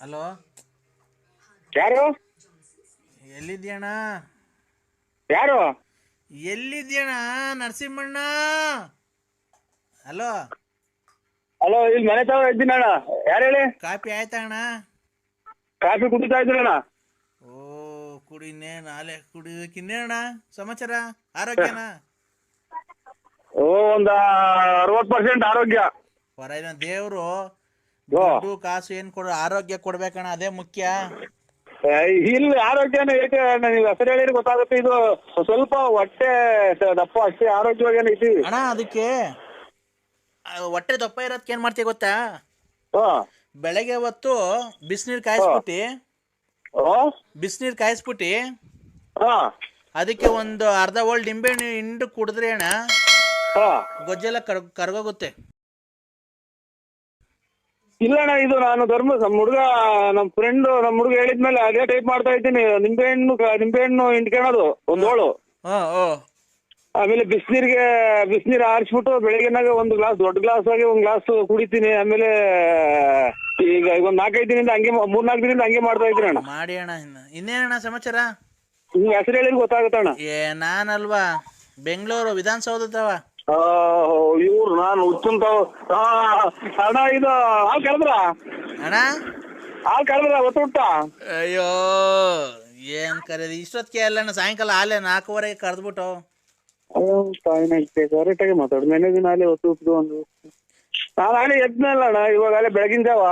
Hello? ಯಾರು? ಎಲ್ಲಿದ್ಯಾಣ ಯಾರು? ಎಲ್ಲಿದ್ಯಾಣ ನರಸಿಂಹಣ್ಣ? Hello? Hello ಇಲ್ಲಿ ಮನೆ ತಾವ ಇದ್ದೀನಿ ಅಣ್ಣ. ಯಾರು ಹೇಳಿ? ಕಾಫಿ ಆಯ್ತಾ ಅಣ್ಣ ಕಾಫಿ ಕುಡಿತಾ ಇದ್ದೀನಿ ಅಣ್ಣ. ಓ ಕುಡಿನೇ ನಾಳೆ ಕುಡಿಯೋಕಿನ್ನೇನಣ್ಣ ಸಮಾಚಾರ? ಆರೋಗ್ಯನಾ? ಓ ಒಂದ ಅರವತ್ ಪರ್ಸೆಂಟ್ ಆರೋಗ್ಯ. ಹೊರ ದೇವ್ರು. ದುಡ್ಡು ಕಾಸು ಏನ್ ಕೊಡ ಆರೋಗ್ಯ ಕೊಡ್ಬೇಕಣ್ಣ ಅದೇ ಮುಖ್ಯ. ಇಲ್ಲಿ ಆರೋಗ್ಯನ ಏಕೆ ಅಣ್ಣ ನೀವು ಹೆಸರು ಹೇಳಿದ್ರೆ ಗೊತ್ತಾಗುತ್ತೆ. ಇದು ಸ್ವಲ್ಪ ಹೊಟ್ಟೆ ದಪ್ಪ ಅಷ್ಟೇ ಆರೋಗ್ಯವಾಗಿ ಇದ್ದೀವಿ ಅಣ್ಣ ಅದಕ್ಕೆ ಆ, ಹೊಟ್ಟೆ ದಪ್ಪ ಇರೋದಕ್ಕೆ ಏನ್ ಮಾಡ್ತೀವಿ ಗೊತ್ತಾ? ಹಾ. ಬೆಳಗ್ಗೆ ಹೊತ್ತು ಬಿಸಿನೀರು ಕಾಯಿಸ್ಬಿಟ್ಟು ಓ ಬಿಸಿನೀರು ಕಾಯಿಸ್ಬಿಟ್ಟು ಹಾ. ಅದಕ್ಕೆ ಒಂದು ಅರ್ಧ ಓಲ್ಡ್ ನಿಂಬೆ ಹಣ್ಣು ಹಿಂಡು ಕುಡಿದ್ರೆ ಅಣ್ಣ ಹಾ. ಗೊಜ್ಜೆಲ್ಲ ಕರ್ ಕರ್ಗೋಗುತ್ತೆ. ಇಲ್ಲ ಅಣ್ಣ ಇದು ನಾನು ಧರ್ಮ ನಮ್ ಹುಡುಗ ನಮ್ ಫ್ರೆಂಡ್ ನಮ್ ಹುಡುಗ ಹೇಳಿದ್ಮೇಲೆ ಅದೇ ಟೈಪ್ ಮಾಡ್ತಾ ಇದ್ದೀನಿ. ನಿಂಬೆಹಣ್ಣು ನಿಂಬೆ ನಿಂಬೆಹಣ್ಣು ಹಿಂಡ್ಕೊಳೋದು ಒಂದ್ ಓಳು ಹಾಂ ಓ. ಆಮೇಲೆ ಬಿಸಿನೀರಿಗೆ ಬಿಸಿನೀರು ಆರಿಸ್ಬಿಟ್ಟು ಬೆಳಗ್ಗೆನಾಗ ಒಂದು ಗ್ಲಾಸ್ ದೊಡ್ಡ ಗ್ಲಾಸ್ ಆಗಿ ಒಂದ್ ಗ್ಲಾಸ್ ಕುಡಿತೀನಿ. ಆಮೇಲೆ ಈಗ ಈಗ ಒಂದ್ ನಾಲ್ಕೈದು ದಿನದಿಂದ ಹಂಗೆ ಮೂರ್ ಮೂರ್ನಾಲ್ಕು ದಿನದಿಂದ ಹಂಗೆ ಮಾಡ್ತಾ ಇದ್ದೀನಿ ಅಣ್ಣ. ಮಾಡಿ ಅಣ್ಣ ಇನ್ನು ಇನ್ನೇನಣ್ಣ ಸಮಾಚಾರ? ನಿಮ್ ಹೆಸರು ಹೇಳಿದ್ರೆ ಗೊತ್ತಾಗುತ್ತಣ್ಣ. ಏ ನಾನಲ್ವಾ? ಬೆಂಗಳೂರು ವಿಧಾನಸೌಧದವ. ಇವ್ರು ನಾನು ಉಚ್ಚಂತ ಅಣ್ಣ ಇದು ಹಾಲು ಕರೆದ್ರ? ಅಣ್ಣ? ಹಾಲು ಕರೆದ್ರ ಒತ್ತು ಅಯ್ಯೋ ಏನ್ ಕರೆದು ಇಷ್ಟೊತ್ತಿಗೆ ಅಲ್ಲಣ್ಣ ಸಾಯಂಕಾಲ ಆಲೆ ನಾಲ್ಕೂವರೆಗೆ ಕರೆದ್ಬಿಟ್ಟು. ಕರೆಕ್ಟಾಗಿ ಮಾತಾಡು. ನೆನೆ ದಿನ ಅಲ್ಲಿ ಒತ್ತು ಒಂದು. ನಾನು ಆಗಲೇ ಎದ್ನಲ್ಲ ಅಣ್ಣ ಇವಾಗ ಅಲ್ಲೇ ಬೆಳಗಿನ ಜಾವ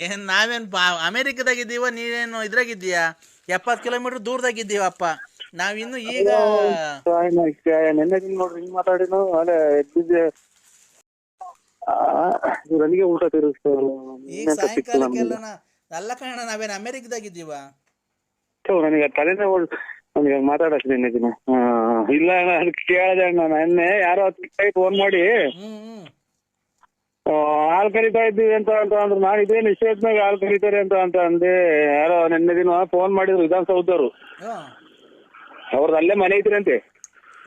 ಏನ್ ನಾವೇನ್ ಬಾ ನೀನೇನು ನೀವೇನು ಇದ್ರಾಗಿದ್ದೀಯಾ? ಎಪ್ಪತ್ ಕಿಲೋಮೀಟರ್ ದೂರದಾಗಿದ್ದೀವಪ್ಪ. ನಾವಿನ್ನು ಈಗ ನೆನ್ನೆ ದಿನ ನೋಡ್ರಿ ಹಿಂಗ್ ಮಾತಾಡಿನು ಅಲ್ಲೇ ಎದ್ದಿದ್ದೆ. ನನಗೆ ಊಟ ತಿರುಗಿಸ್ತಾರಲ್ಲ ಈಗ ಸಾಯಂಕಾಲಕ್ಕೆಲ್ಲ ಅಲ್ಲ ಕಣ ನಾವೇನ್ ಅಮೇರಿಕದಾಗಿದ್ದೀವ? ನನಗೆ ತಲೆನೇ ನನಗೆ ಮಾತಾಡಕ್ ನಿನ್ನೆ ದಿನ. ಇಲ್ಲ ಅಣ್ಣ ಕೇಳಿದೆ ಅಣ್ಣ ನೆನ್ನೆ ಯಾರೋ ಹತ್ತು ಫೋನ್ ಮಾಡಿ. ಹಾಲ್ ಕರಿತಾ ಇದ್ದೀವಿ ಅಂತ ಅಂತ ಅಂದ್ರು. ನಾನು ಇದೇ ನಿಶ್ಚಯತ್ನಾಗ ಹಾಲ್ ಕರಿತಾರೆ ಅಂತ ಅಂತ ಅಂದೆ. ಯಾರೋ ನಿನ್ನೆ ದಿನ ಫೋನ್ ಮಾಡಿದ್ರು ವಿಧಾನಸೌಧದವ್ರು. ಹ್ಮ್. ಅವ್ರದ್ದು ಅಲ್ಲೇ ಮನೆ ಐತ್ರಂತೆ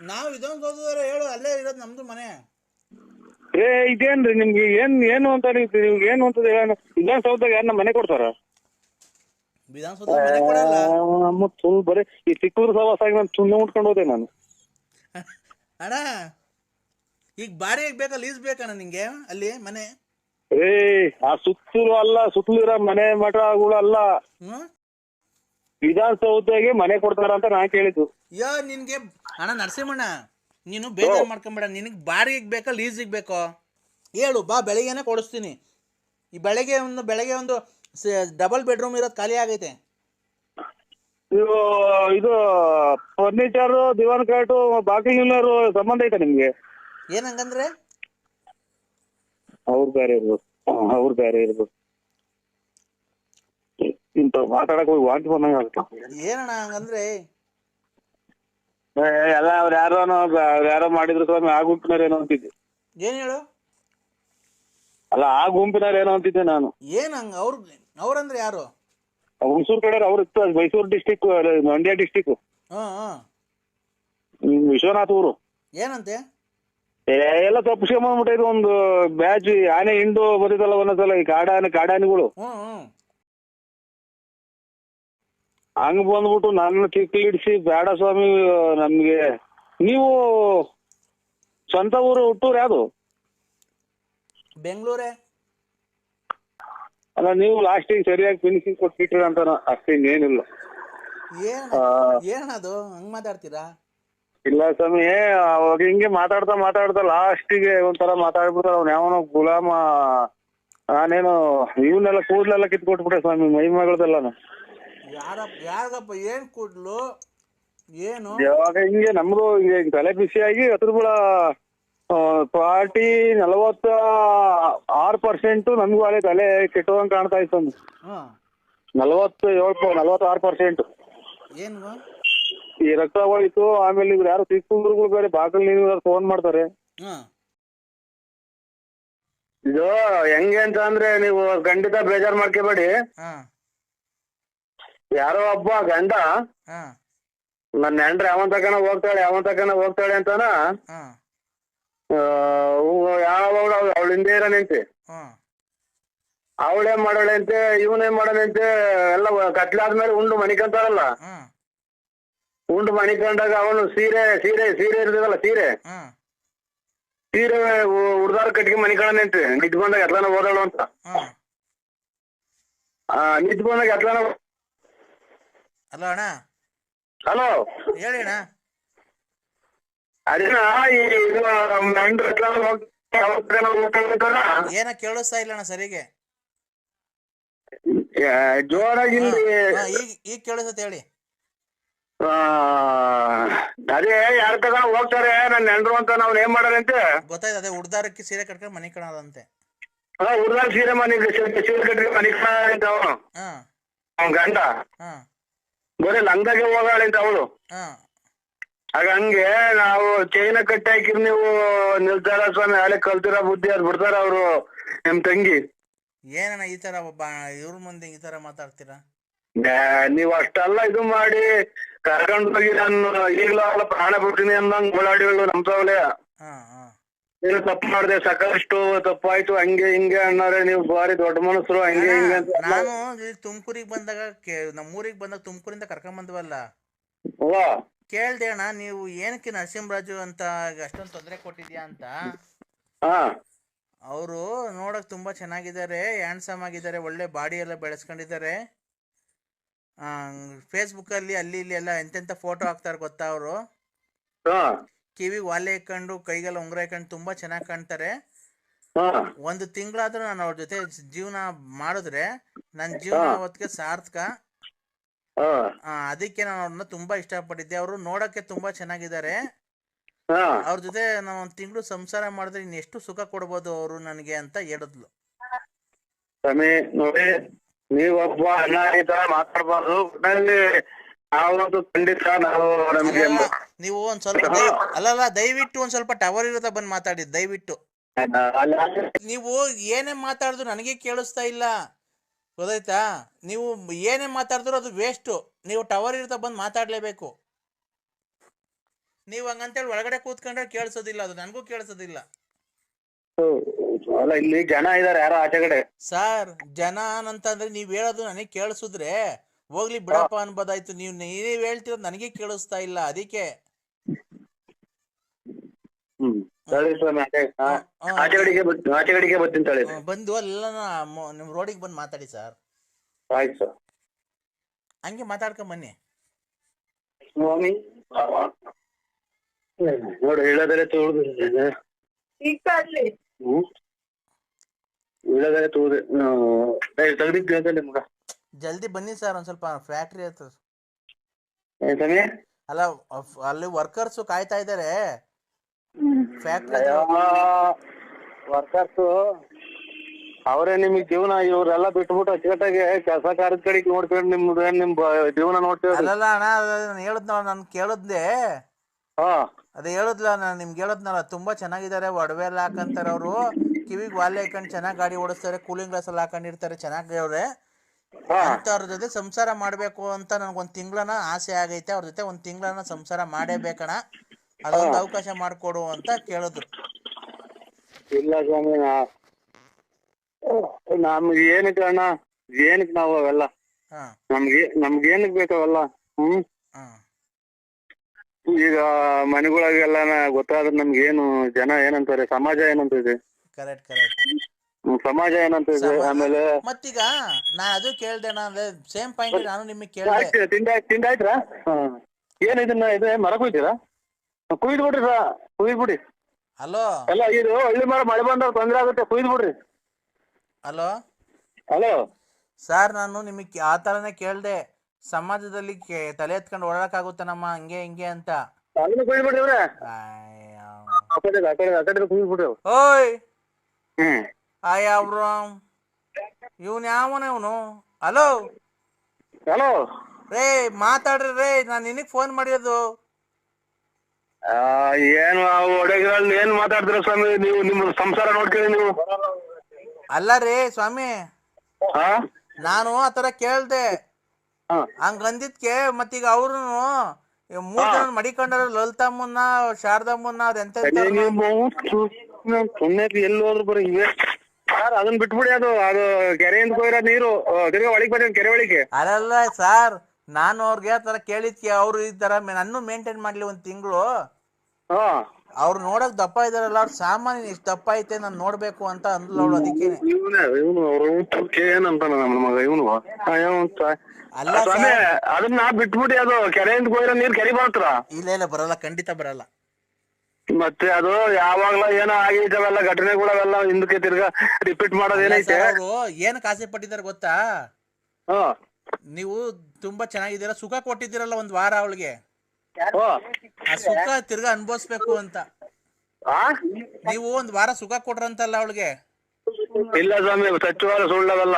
ನಾವು ವಿಧಾನಸೌಧದವ್ರು ಹೇಳು ಅಲ್ಲೇ ಇರೋದು ನಮ್ದು ಮನೆ. ಏ ಇದೇನ್ರಿ ನಿಮ್ಗೆ ಏನ್ ಏನು ಅಂತ ನೀವು ನಿಮ್ಗೆ ಏನು ಅಂತ ಹೇಳೋಣ. ವಿಧಾನಸೌಧದಾಗ ಯಾರನ್ನ ಮನೆ ಕೊಡ್ತಾರ? ವಿಧಾನಸೌಧ ಮನೆ ಕೊಡಲ್ಲ. ಬರೀ ಈ ಚಿಕ್ಕೂರು ಸವಾಸಾಗಿ ನಾನು ಸುಮ್ಮನೆ ಉಟ್ಕೊಂಡು ಹೋದೆ ನಾನು. ಅಣ್ಣ ಈಗ ಬಾಡಿಗೆ ಬೇಕಾ ಲೀಸ್ ಬೇಕಣ್ಣ ನಿಂಗೆ ಅಲ್ಲಿ ಮನೆ? ಏ ಆ ಸುತ್ತಲೂ ಅಲ್ಲ ಸುತ್ತಲೂ ಇರೋ ಮನೆ ಮಠಗಳು ಅಲ್ಲ. ಹ್ಮ್? ವಿಧಾನಸೌಧಗೆ ಮನೆ ಕೊಡ್ತಾರ ಅಂತ ನಾ ಕೇಳಿದ್ದು. ಯೋ ನಿನ್ಗೆ ಅಣ್ಣ ನರಸಿಂಹಣ್ಣ ನೀನು ಬೇಜಾರು ಮಾಡ್ಕೊಂಬೇಡ ನಿನಗೆ ಬಾಡಿಗೆಗೆ ಬೇಕಾ ಲೀಸಿಗೆ ಬೇಕೋ? ಹೇಳು ಬಾ ಬೆಳಿಗ್ಗೆನೆ ಕೊಡಿಸ್ತೀನಿ. ಈ ಬೆಳಗ್ಗೆ ಒಂದು ಬೆಳಗ್ಗೆ ಒಂದು ಡಬಲ್ ಬೆಡ್ರೂಮ್ ಇರೋದು ಖಾಲಿ ಆಗೈತೆ. ಇದು ಇದು ಫರ್ನಿಚರ್ ದಿವಾನ್ ಕಾಟು ಬಾಗಿಲಿನವರು ಸಂಬಂಧ ಐತೆ ನಿಮ್ಗೆ? ಏನಂಗಂದ್ರೆ ಅವ್ರು ಬೇರೆ ಇರ್ಬೋದು. ಅವ್ರು ಬೇರೆ ಇರ್ಬೋದು. ಇಂತ ಮಾತಾಡಕ್ ಹೋಗಿ ವಾಂತಿ ಬಂದಂಗ ಏನಣ್ಣ ಹಂಗಂದ್ರೆ? ಎಲ್ಲ ಅವ್ರ ಯಾರೋ ಅವ್ರ ಯಾರೋ ಮಾಡಿದ್ರು ಸ್ವಾಮಿ ಆ ಗುಂಪಿನವ್ರು ಏನೋ ಅಂತಿದ್ದೆ. ಏನು ಹೇಳು? ಅಲ್ಲ ಆ ಗುಂಪಿನವ್ರು ಏನೋ ಅಂತಿದ್ದೆ ನಾನು. ಏನು ಹಂಗ? ಅವ್ರ ಅವ್ರಂದ್ರೆ ಯಾರು? ಹುಣಸೂರ್ ಕಡೆ ಅವ್ರು ಇತ್ತು ಅದು ಮೈಸೂರು ಡಿಸ್ಟಿಕ್ ಮಂಡ್ಯ ಡಿಸ್ಟಿಕ್ ಹಾ ಹಾಂ. ವಿಶ್ವನಾಥ್ ಊರು. ಏನಂತೆ? ಎಲ್ಲ ತಪ್ಪಿಸ್ಕೊಂಬಂದ್ಬಿಟ್ಟಿದ್ರು ಒಂದು ಬ್ಯಾಚ್ ಆನೆ ಹಿಂಡು ಬರ್ತದಲ್ಲ ಒಂದೊಂದ್ಸಲ ಈ ಕಾಡಾನೆ ಕಾಡಾನೆಗಳು. ಹಂಗ್ ಬಂದ್ಬಿಟ್ಟು ನನ್ನ ಕಿಕ್ಲಿಡ್ಸಿ ಬೇಡ ಸ್ವಾಮಿ ನಮ್ಗೆ. ನೀವು ಸ್ವಂತ ಊರು ಹುಟ್ಟೂರು ಯಾವ್ದು? ಬೆಂಗಳೂರೇ? ಅಲ್ಲ ನೀವು ಲಾಸ್ಟಿಗೆ ಸರಿಯಾಗಿ ಫಿನಿಶಿಂಗ್ ಕೊಟ್ಬಿಟ್ರಿ ಅಂತ ಅಷ್ಟೇ ಏನಿಲ್ಲ ಏನು ಏನದು ಹಂಗ್ ಮಾತಾಡ್ತೀರಾ? ಇಲ್ಲ ಸ್ವಾಮಿ ಅವಾಗ ಹಿಂಗೆ ಮಾತಾಡ್ತಾ ಮಾತಾಡ್ತಾ ಲಾಸ್ಟಿಗೆ ಒಂಥರ ಮಾತಾಡ್ಬಿಡ್ತಾರ ಅವ್ನ ಯಾವನೋ ಗುಲಾಮ ನಾನೇನು ಇವನ್ನೆಲ್ಲ ಕೂದಲೆಲ್ಲ ಕಿತ್ಕೊಟ್ಬಿಟ್ಟೆ ಸ್ವಾಮಿ ಮೈ ಮಗಳದೆಲ್ಲ ಯಾರಪ್ಪ ಯಾರಿಗಪ್ಪ ಏನು ಕೂಡ್ಲು ಏನು? ಯಾವಾಗ ಹಿಂಗೆ ನಮ್ದು ಹಿಂಗೆ ತಲೆ ಬಿಸಿಯಾಗಿ ಹತ್ರಬಳ ಫಾರ್ಟಿ ನಲವತ್ತ ಆರು ಪರ್ಸೆಂಟ್ ನನ್ಗೂ ಅಲ್ಲೇ ತಲೆ ಕೆಟ್ಟೋದಂಗ್ ಕಾಣ್ತಾ ಇತ್ತು ಹಾಂ. ನಲವತ್ತು ಏಳು ನಲವತ್ತಾರು ಪರ್ಸೆಂಟ್. ಏನು ಈ ರಕ್ತ ಹೋಯ್ತು ಆಮೇಲೆ ಇವ್ರು ಯಾರು ಚಿಕ್ಕಂದ್ರುಗಳು ಬೇರೆ ಬಾಗಿಲು ನೀವು ಫೋನ್ ಮಾಡ್ತಾರೆ. ಹಾಂ. ಇದು ಹೆಂಗೆ ಅಂತ ಅಂದ್ರೆ ನೀವು ಖಂಡಿತ ಬೇಜಾರ್ ಮಾಡ್ಕೋಬೇಡಿ. ಹಾಂ. ಯಾರೋ ಒಬ್ಬ ಗಂಡ ಹಾ. ನನ್ನ ಹೆಂಡ್ರೆ ಯಾವನ್ ತಕನ ಹೋಗ್ತಾಳೆ ಯಾವನ್ ತಕನ ಹೋಗ್ತಾಳೆ ಅಂತಾನ ಹಾ. ಯಾವಾಗ ಅವಳ? ಹಿಂದೆ ಇರ ನಿಂತೆ ಹಾಂ. ಅವಳೇನ್ ಮಾಡೋಳೆ ಅಂತೆ ಇವನೇನ್ ಮಾಡೋಣ ಅಂತೆ ಎಲ್ಲ ಕತ್ಲಾದ್ಮೇಲೆ ಉಂಡು ಮಣಿಕಂತಾರಲ್ಲ. ಉಂಡು ಮಣಿಕೊಂಡಾಗ ಅವನು ಸೀರೆ ಸೀರೆ ಸೀರೆ ಇರ್ತದಲ್ಲ ಸೀರೆ. ಸೀರೆ ಹುಡ್ದಾರ ಕಟ್ಟಿಗೆ ನಿಂತೆ ನಿಂತ್ಕೊಂಡಾಗ ಎತ್ಲಾನ ಓದಾಳು ಅಂತ. ಹಾ. ನಿಂತ್ಕೊಂಡಾಗ ಎತ್ಲಾನ ಹಲೋ ಅಣ್ಣ. ಹಲೋ. ಹೇಳಿ ಅಣ್ಣ. ಅದೇನ ಈ ಏನ ಕೇಳಿಸ್ತಾ ಇಲ್ಲ ಅಣ್ಣ ಸರಿಗೆ. ಜೋರಾಗಿ ಈಗ ಈಗ ಕೇಳಿಸತ್ತೆ ಹೇಳಿ. ಅದೇ ಯಾರ ಹೋಗ್ತಾರೆ ನನ್ನ ನೆಂಡ್ರು ಅಂತ ನಾವ್ ಏನ್ ಮಾಡಾರಂತೆ. ಗೊತ್ತಾಯ್ತು ಅದೇ ಉಡ್ದಾರಕ್ಕೆ ಸೀರೆ ಕಟ್ಕೊಂಡು ಮನೆ ಕಣದಂತೆ ಉಡ್ದಾರ ಸೀರೆ ಮನೆ ಸೀರೆ ಕಟ್ಕೊಂಡು ಮನೆ ಕಣ ಅವನು. ಗಂಡ. ಹಾ. ಬರೀ ಲಂಗಾಗೆ ಹೋಗಾಳೆ ಅಂತ ಅವಳು. ಹಾ. ಆಗ ಹಂಗೆ ನಾವು ಚೈನ ಕಟ್ಟಿ ಹಾಕಿರ್ ನೀವು ನಿಲ್ತಾರ ಸ್ವಾಮಿ ಅಲ್ಲೇ ಕಲ್ತಿರೋ ಬುದ್ಧಿ ಅದ್ ಬಿಡ್ತಾರ ಅವ್ರು ನಿಮ್ ತಂಗಿ. ಏನಣ್ಣ ಈ ತರ ಒಬ್ಬ ಇವ್ರ ಮುಂದೆ ಈ ತರ ಮಾತಾಡ್ತೀರಾ? ಏ, ನೀವ್ ಅಷ್ಟೆಲ್ಲ ಇದು ಮಾಡಿ ಕರ್ಕೊಂಡ್ ಹೋಗಿ ನಾನು ಈಗ್ಲೂ ಅವಳ ಪ್ರಾಣ ಬಿಡ್ತೀನಿ ಅಂದಂಗ್ ಓಡಾಡಿ ನಮ್ ಹಾ. ನೀನು ತಪ್ಪು ಮಾಡಿದೆ ಸಾಕಷ್ಟು ತಪ್ಪಾಯ್ತು ಹಂಗೆ ಹಿಂಗೆ ಅಣ್ಣಾರೆ ನೀವು ಬಾರಿ ದೊಡ್ಡ ಮನಸ್ಸರು ಹಂಗೆ ಹಿಂಗೆ ಅಂತ ನಾನು ಇಲ್ಲಿ ತುಮಕೂರಿಗೆ ಬಂದಾಗ ಕೇ- ನಮ್ಮೂರಿಗೆ ಬಂದಾಗ ತುಮಕೂರಿಂದ ಕರ್ಕೊಂಡ್ ಬಂದ್ವಲ್ಲ? ಅವ್ವ, ಕೇಳ್ದೆ ಅಣ್ಣ ನೀವು ಏನಕ್ಕೆ ನರಸಿಂಹರಾಜು ಅಂತ ಅಷ್ಟೊಂದು ತೊಂದರೆ ಕೊಟ್ಟಿದ್ಯಾ ಅಂತ? ಹಾ. ಅವರು ನೋಡಕ್ ತುಂಬಾ ಚೆನ್ನಾಗಿದ್ದಾರೆ ಹ್ಯಾಂಡ್ಸಮ್ ಆಗಿದ್ದಾರೆ ಒಳ್ಳೆ ಬಾಡಿ ಎಲ್ಲ ಬೆಳೆಸ್ಕೊಂಡಿದ್ದಾರೆ. ಫೇಸ್ಬುಕ್ ಅಲ್ಲಿ ಅಲ್ಲಿ ಇಲ್ಲಿ ಎಲ್ಲ ಎಂತೆಂತ ಫೋಟೋ ಹಾಕ್ತಾರೆ ಗೊತ್ತಾ ಅವರು? ಹಾ. ಕಿವಿಗೆ ವಾಲೆ ಹಾಕೊಂಡು ಕೈಗೆಲ್ಲ ಉಂಗುರ ಹಾಕೊಂಡು ತುಂಬಾ ಚೆನ್ನಾಗಿ ಕಾಣ್ತಾರೆ. ಒಂದು ತಿಂಗಳಾದ್ರೂ ನಾನು ಅವ್ರ ಜೊತೆ ಜೀವನ ಮಾಡಿದ್ರೆ ನನ್ನ ಜೀವನ. ಅವತ್ತಿಗೆ ಸಾರ್ಥಕ. ಅದಕ್ಕೆ ನಾನು ಅವ್ರನ್ನ ತುಂಬಾ ಇಷ್ಟಪಟ್ಟಿದ್ದೆ. ಅವರು ನೋಡಕ್ಕೆ ತುಂಬಾ ಚೆನ್ನಾಗಿದ್ದಾರೆ. ಅವ್ರ ಜೊತೆ ನಾನು ಒಂದು ತಿಂಗಳು ಸಂಸಾರ ಮಾಡಿದ್ರೆ ಇನ್ನು ಎಷ್ಟು ಸುಖ ಕೊಡ್ಬೋದು ಅವರು ನನಗೆ ಅಂತ ಹೇಳಿದ್ಲು. ಸ್ವಾಮಿ ನೋಡಿ ನೀವೊಬ್ಬ ಅಣ್ಣ ಈ ತರ ಮಾತಾಡ್ಬಾರ್ದು. ಖಂಡಿತ ನಾವು ನಮ್ಗೆ ನೀವು ಒಂದ್ ಸ್ವಲ್ಪ ಅಲ್ಲ ಅಲ್ಲಲ್ಲ ದಯವಿಟ್ಟು ಒಂದ್ ಸ್ವಲ್ಪ ಟವರ್ ಇರುತ್ತೆ ಬಂದ್ ಮಾತಾಡಿ ದಯವಿಟ್ಟು. ನೀವು ಏನೇ ಮಾತಾಡಿದ್ರು ನನಗೆ ಕೇಳಿಸ್ತಾ ಇಲ್ಲ. ಗೊತ್ತಾಯ್ತಾ? ನೀವು ಏನೇ ಮಾತಾಡಿದ್ರು ಅದು ವೇಸ್ಟು ನೀವು ಟವರ್ ಇರ್ತಾ ಬಂದು ಮಾತಾಡ್ಲೇಬೇಕು. ನೀವು ಹಂಗಂತೇಳಿ ಒಳಗಡೆ ಕೂತ್ಕೊಂಡ್ರೆ ಕೇಳಿಸೋದಿಲ್ಲ ಅದು ನನಗೂ ಕೇಳಿಸೋದಿಲ್ಲ. ಇಲ್ಲಿ ಜನ ಇದಾರೆ ಯಾರೋ ಆಚೆ ಕಡೆ. ಸರ್ ಜನ ಅಂತಂದ್ರೆ ನೀವ್ ಹೇಳೋದು ನನಗೆ ಕೇಳಿಸಿದ್ರೆ ಹೋಗ್ಲಿ ಬಿಡಪ್ಪ ಅನ್ಬೋದಾಯ್ತು. ನೀವು ನೀವೇ ಹೇಳ್ತಿರೋದು ನನಗೆ ಕೇಳಿಸ್ತಾ ಇಲ್ಲ ಅದಕ್ಕೆ. ಹ್ಮ್. ಬರ್ತೀನಿ ತಳಿ ಬಂದು ಎಲ್ಲ ನಿಮ್ ರೋಡಿಗೆ ಬಂದು ಮಾತಾಡಿ ಸರ್ ಆಯ್ತು ಸರ್. ಹಂಗೆ ಮಾತಾಡ್ಕೊಂಡ್ ಬನ್ನಿ. ಸ್ವಾಮಿ. ನೋಡಿ ಹೇಳೋದ್ರೆ ತುಳಿದು ಮಗ. ಜಲ್ದಿ ಬನ್ನಿ ಸರ್ ಒಂದ್ ಸ್ವಲ್ಪ ಫ್ಯಾಕ್ಟ್ರಿ ಆಯ್ತು ಅಲ್ಲ ಅಲ್ಲಿ ವರ್ಕರ್ಸ್ ಕಾಯ್ತಾ ಇದಾರೆ. ಫ್ಯಾಕ್ಟ್ರಿ ವರ್ಕರ್ಸ್ ಅವರೇ ನಿಮಗೆ ಜೀವನ ಇವ್ರೆಲ್ಲ ಬಿಟ್ಬಿಟ್ಟು ಅಚ್ಚುಕಟ್ಟಾಗಿ ಕೆಲಸ ಕಾರ್ಯದ ಕಡೆಗೆ ನೋಡ್ಕೊಂಡು ನಿಮ್ದು ನಿಮ್ ಬ- ಜೀವನ ನೋಡ್ತೀವಿ ಅಲ್ಲಲ್ಲ ಅಣ್ಣ ನಾನು ನಾನು ಹಾ. ಅದೇ ಹೇಳದ್ಲ ನಾನು ನಿಮ್ಗೆ ಹೇಳದ್ನಲ್ಲ ತುಂಬಾ ಚೆನ್ನಾಗಿದ್ದಾರೆ ಒಡವೆ ಎಲ್ಲ ಹಾಕಂತಾರೆ ಅವರು. ಕಿವಿಗೆ ವಾಲೆ ಹಾಕೊಂಡು ಚೆನ್ನಾಗಿ ಗಾಡಿ ಓಡಿಸ್ತಾರೆ ಕೂಲಿಂಗ್ ಗ್ಲಾಸ್ ಎಲ್ಲ ಹಾಕೊಂಡಿರ್ತಾರೆ ಚೆನ್ನಾಗಿ ಅವ್ರೆ. ಹಾ. ಜೊತೆ ಸಂಸಾರ ಮಾಡ್ಬೇಕು ಅಂತ ನನ್ಗೊಂದ್ ತಿಂಗಳನ ಆಸೆ ಆಗೈತೆ. ಅವ್ರ ಜೊತೆ ಒಂದ್ ತಿಂಗಳನ ಸಂಸಾರ ಮಾಡೇಬೇಕಣ ಅದೊಂದು ಅವಕಾಶ ಮಾಡಿಕೊಡು ಅಂತ ಕೇಳಿದ್ರು. ಇಲ್ಲ ಸ್ವಾಮಿ ನಮ್ಗೆ ಏನಕ್ಕೆ ಅಣ್ಣ? ಏನಕ್ಕೆ ನಾವು ಅವೆಲ್ಲ? ಹಾ. ನಮ್ಗೆ ನಮ್ಗೆ ಏನಕ್ಕೆ ಬೇಕಾವಲ್ಲ ಹ್ಮ್? ಹಾ. ಈಗ ಮನೆಗಳಿಗೆಲ್ಲ ಗೊತ್ತಾದ್ರೆ ಏನು ಜನ ಏನಂತಾರೆ ಸಮಾಜ ಏನಂತಿದೆ ಕರೆಕ್ಟ್ ಕರೆಕ್ಟ್ ಹ್ಮ್, ಸಮಾಜ ಏನಂತಿದೆ ಆಮೇಲೆ ಮತ್ತೀಗ ನಾ ಅದು ಕೇಳ್ದೆ ಅಂದ್ರೆ ಸೇಮ್ ಪಾಯಿಂಟ್ ನಾನು ನಿಮಗೆ ಕೇಳ್ದೆ. ತಿಂಡಿ ತಿಂಡಿ ಆಯ್ತಾ ಏನ್ ಇದನ್ನ ಇದೆ ಮರಕ್ ಕುಯ್ದು ಬಿಡ್ರಿ ಸಾ ಕುಯ್ದ್ ಬಿಡಿ. ಹಲೋ. ಎಲ್ಲ ಇದು ಹಳ್ಳಿ ಮರ ಮಳೆ ಬಂದಾಗ ತೊಂದ್ರೆ ಆಗುತ್ತೆ ಕುಯ್ದ್ ಬಿಡ್ರಿ. ಹಲೋ. ಹಲೋ. ಸರ್ ನಾನು ನಿಮಗೆ ಆ ಥರನೇ ಕೇಳ್ದೆ. ಸಮಾಜದಲ್ಲಿ ಕೆ- ತಲೆ ಎತ್ಕೊಂಡು ಓಡಾಡಕ್ಕಾಗುತ್ತೇನಮ್ಮ ಹಂಗೆ ಹಿಂಗೆ ಅಂತ. ಅದನ್ನ ಕುಯ್ದು ಬಿಡ್ರಿ ಇವ್ರೆ. ಆಯ್ಯೋ. ಆ ಕಡೆ ಆ ಕಡೆ ಆ ಕಡೆ ಕುಯ್ದು ಬಿಡ್ರಿ ಅವು. ಓಯ್. ಹ್ಮ್. ಆಯ್ ಬ್ರೋ ಇವನು ಯಾವನ ಇವನು? ಹಲೋ. ಹಲೋ. ರೇ ಮಾತಾಡ್ರಿ ರೇ ನಾನು ನಿನಗೆ ಫೋನ್ ಮಾಡಿರೋದು. ಆ, ಏನು ಒಡೆಗಳಲ್ಲಿ ಏನ್ ಮಾತಾಡ್ತೀರ ಸ್ವಾಮಿ? ನೀವು ನಿಮ್ಮ ಸಂಸಾರ ನೋಡ್ಕೊಳ್ಳಿ ನೀವು? ಅಲ್ಲ ರೀ ಸ್ವಾಮಿ. ಹಾ ನಾನು ಆತರ ಕೇಳ್ದೆ. ಹಾ. ಹಂಗ ಅಂದಿದ್ಕೆ ಮತ್ತೀಗ ಅವ್ರು ಮೂರ್ ಜನ ಮಡಿಕೊಂಡ್ರ ಲಲಿತಮ್ಮನ್ನ ಶಾರದಮ್ಮನ್ನ ಅವ್ರ ಎಂತ ಅದೇ ನೀವು ಸುಮ್ನೆ ಎಲ್ಲಿ ಹೋದ್ರು ಬರೀ ಇವೆ ಸರ್ ಅದನ್ನ ಬಿಟ್ಬಿಡಿ ಅದು ಅದು ಕೆರೆಯಿಂದ ಕೊಯ್ರೋ ನೀರು. ಆ, ತಿರ್ಗಾ ಒಳಗೆ ಬರ್ತೀನಿ ಕೆರೆ ಒಳಗೆ. ಅಲ್ಲಲ್ಲ ಸರ್ ನಾನು ಅವ್ರಿಗೆ ಆ ತರ ಕೇಳಿದ್ಕೆ ಅವ್ರು ಈ ತರ ನನ್ನ ಮೇಂಟೈನ್ ಮಾಡ್ಲಿ ಒಂದ್ ತಿಂಗಳು. ಹಾ. ಅವ್ರು ನೋಡಕ್ ದಪ್ಪ ಇದಾರಲ್ಲ ಅವ್ರ ಸಾಮಾನ್ಯ ಇಷ್ಟ ದಪ್ಪ ಐತೆ ನಾನು ನೋಡ್ಬೇಕು ಅಂತ ಅಂದ್ಲು ಅವಳು ಅದಕ್ಕೆ ಇವನೇ ಇವನು ಅವ್ರು ಏನಂತಾನ ನಮ್ಮ ಮಗ ಇವನು. ಅಲ್ಲ ಸ್ವಾಮಿ ಅದನ್ನ ಬಿಟ್ಬಿಡಿ ಅದು ಕೆರೆಯಿಂದ ಹೋಗಿರೋ ನೀರ್ ಕೆರೆ ಬರ್ತಾರ? ಇಲ್ಲ ಇಲ್ಲ ಬರಲ್ಲ ಖಂಡಿತ ಬರಲ್ಲ. ಮತ್ತೆ ಅದು ಯಾವಾಗ್ಲ ಏನೋ ಆಗಿದಾವೆಲ್ಲ ಘಟನೆಗಳವೆಲ್ಲ ಹಿಂದಕ್ಕೆ ತಿರ್ಗಾ ರಿಪೀಟ್ ಮಾಡೋದೇನೈತೆ ಅವರು ಏನಕ್ಕೆ ಆಸೆ ಪಟ್ಟಿದ್ದಾರೆ ಗೊತ್ತಾ? ಹಾ. ನೀವು ತುಂಬಾ ಚೆನ್ನಾಗಿದ್ದೀರಾ? ಸುಖ ಕೊಟ್ಟಿದ್ದೀರಲ್ಲ ಒಂದ್ ವಾರ ಅವಳಿಗೆ? ಓ. ಆ ಸುಖ ತಿರ್ಗಾ ಅನ್ಭವಿಸ್ಬೇಕು ಅಂತ. ಆ? ನೀವು ಒಂದ್ ವಾರ ಸುಖ ಕೊಟ್ರಂತಲ್ಲ ಅವಳಿಗೆ? ಇಲ್ಲ ಸ್ವಾಮಿ ಸತ್ಯವಾದ ಸುಳ್ಳು ಅವೆಲ್ಲ